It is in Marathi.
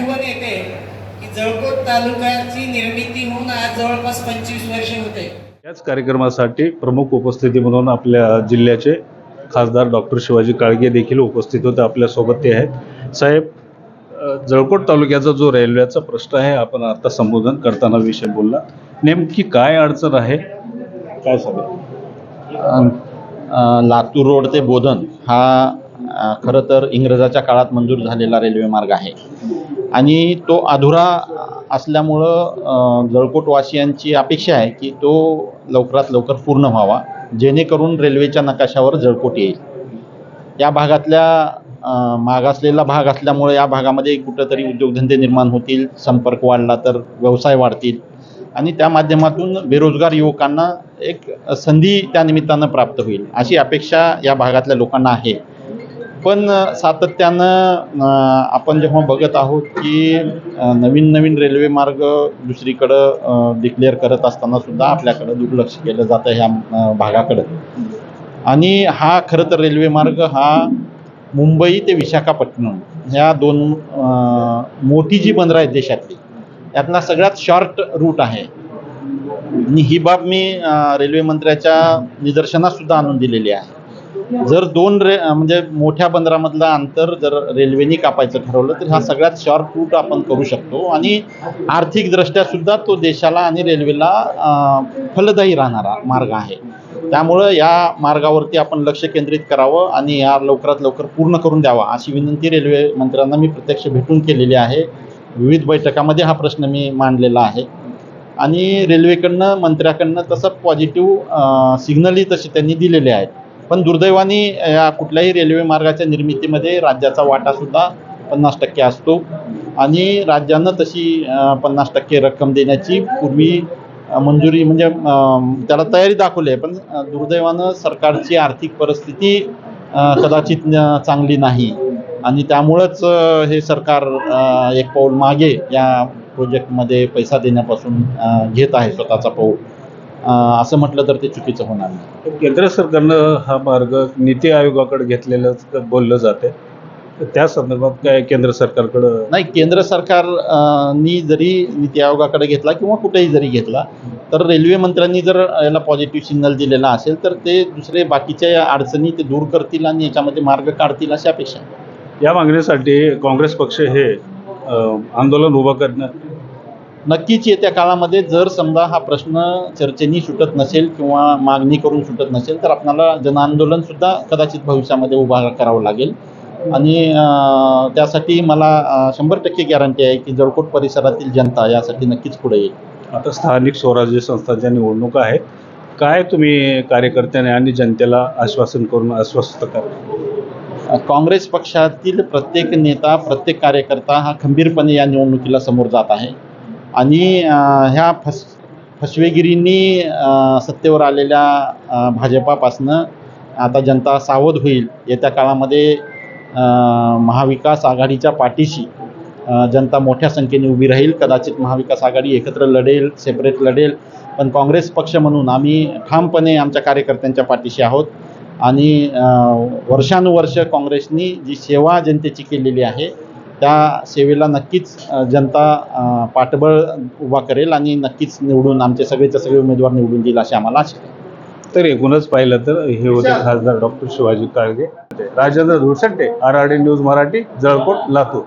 आठवण येते की जळकोट तालुक्याची निर्मिती होऊन आज जवळपास पंचवीस वर्ष होते. याच कार्यक्रमासाठी प्रमुख उपस्थिती म्हणून आपल्या जिल्ह्याचे खासदार डॉक्टर शिवाजी काळगे देखील उपस्थित होते आपल्यासोबत ते आहेत. साहेब जळकोट तालुक्याचा जो रेल्वेचा प्रश्न आहे आपण आता संबोधन करताना विषय बोलला. नेमकी काय अडचण आहे? काय सांगा? अ, अ, लातूर रोड ते बोधन हा खरं तर इंग्रजाच्या काळात मंजूर झालेला रेल्वे मार्ग आहे. आणि तो अधुरा असल्यामुळं जळकोटवासियांची अपेक्षा आहे की तो लवकरात लवकर पूर्ण व्हावा जेणेकरून रेल्वेच्या नकाशावर जळकोट येईल. या भागातल्या मागासलेला भाग असल्यामुळे या भागामध्ये कुठंतरी उद्योगधंदे निर्माण होतील संपर्क वाढला तर व्यवसाय वाढतील आणि त्या माध्यमातून बेरोजगार युवकांना एक संधी त्या निमित्तानं प्राप्त होईल अशी अपेक्षा या भागातल्या लोकांना आहे. पण सातत्यानं आपण जेव्हा बघत आहोत की नवीन नवीन रेल्वे मार्ग दुसरीकडं डिक्लेअर करत असताना सुद्धा आपल्याकडं दुर्लक्ष केलं जातं ह्या भागाकडं. आणि हा खरं तर रेल्वे मार्ग हा मुंबई ते विशाखापट्टणम ह्या दोन मोठी जी बंदरं आहेत देशातली यातला सगळ्यात शॉर्ट रूट आहे. आणि ही बाब मी रेल्वे मंत्र्याच्या निदर्शनात सुद्धा आणून दिलेली आहे. जर दोन रे म्हणजे मोठ्या बंदरामधलं अंतर जर रेल्वेने कापायचं ठरवलं तर हा सगळ्यात शॉर्ट रूट आपण करू शकतो. आणि आर्थिकदृष्ट्या सुद्धा तो देशाला आणि रेल्वेला फलदायी राहणारा मार्ग आहे. त्यामुळं या मार्गावरती आपण लक्ष केंद्रित करावं आणि या लवकरात लवकर पूर्ण करून द्यावा अशी विनंती रेल्वे मंत्र्यांना मी प्रत्यक्ष भेटून केलेली आहे. विविध बैठकामध्ये हा प्रश्न मी मांडलेला आहे. आणि रेल्वेकडनं मंत्र्याकडनं तसं पॉझिटिव्ह सिग्नलही तसे त्यांनी दिलेले आहेत. पण दुर्दैवाने या कुठल्याही रेल्वे मार्गाच्या निर्मितीमध्ये राज्याचा वाटासुद्धा पन्नास टक्के असतो. आणि राज्यानं तशी पन्नास टक्के रक्कम देण्याची पूर्वी मंजुरी म्हणजे त्याला तयारी दाखवली आहे. पण दुर्दैवानं सरकारची आर्थिक परिस्थिती कदाचित चांगली नाही. आणि त्यामुळंच हे सरकार एक पाऊल मागे या प्रोजेक्टमध्ये पैसा देण्यापासून घेत आहे स्वतःचा पाऊल. असं म्हटलं तर ते चुकीचं होणार नाही. केंद्र सरकारनं हा मार्ग नीती आयोगाकडे घेतलेलं बोललं जाते त्या संदर्भात काय केंद्र सरकारकडं नाही केंद्र सरकारनी जरी नीती आयोगाकडे घेतला किंवा कुठेही जरी घेतला तर रेल्वे मंत्र्यांनी जर याला पॉझिटिव्ह सिग्नल दिलेला असेल तर ते दुसरे बाकीच्या अडचणी ते दूर करतील आणि याच्यामध्ये मार्ग काढतील अशी अपेक्षा या मागणीसाठी काँग्रेस पक्ष हे आंदोलन उभं करणं नक्कीच येत्या काळामध्ये जर समजा हा प्रश्न चर्चेनी सुटत नसेल किंवा मागणी करून सुटत नसेल तर आपल्याला जनआंदोलन सुद्धा कदाचित भविष्यामध्ये उभा करावं लागेल. आणि त्यासाठी मला शंभर टक्के गॅरंटी आहे की जळकोट परिसरातील जनता यासाठी नक्कीच पुढे येईल. आता स्थानिक स्वराज्य संस्थांच्या निवडणुका आहेत. काय तुम्ही कार्यकर्त्याने आणि जनतेला आश्वासन करून अस्वस्थ करा? काँग्रेस पक्षातील प्रत्येक नेता प्रत्येक कार्यकर्ता हा खंबीरपणे या निवडणुकीला समोर जात आहे. आणि ह्या फस फसवेगिरींनी सत्तेवर आलेल्या भाजपापासनं आता जनता सावध होईल येत्या काळामध्ये महाविकास आघाडीच्या पाठीशी जनता मोठ्या संख्येने उभी राहील कदाचित महाविकास आघाडी एकत्र लढेल सेपरेट लढेल पण काँग्रेस पक्ष म्हणून आम्ही ठामपणे आमच्या कार्यकर्त्यांच्या पाठीशी आहोत आणि वर्षानुवर्ष काँग्रेसनी जी सेवा जनतेची केलेली आहे त्या सेवेला नक्कीच जनता पाठबळ उभा करेल आणि नक्कीच निवडून आमचे सगळेचे सगळे उमेदवार निवडून देईल अशी आम्हाला आशा आहे. तर एकूणच पाहिलं तर हे होते खासदार doctor Shivaji Kalge Rajendra Dhulsatte R R D news Marathi Jalkot Latur.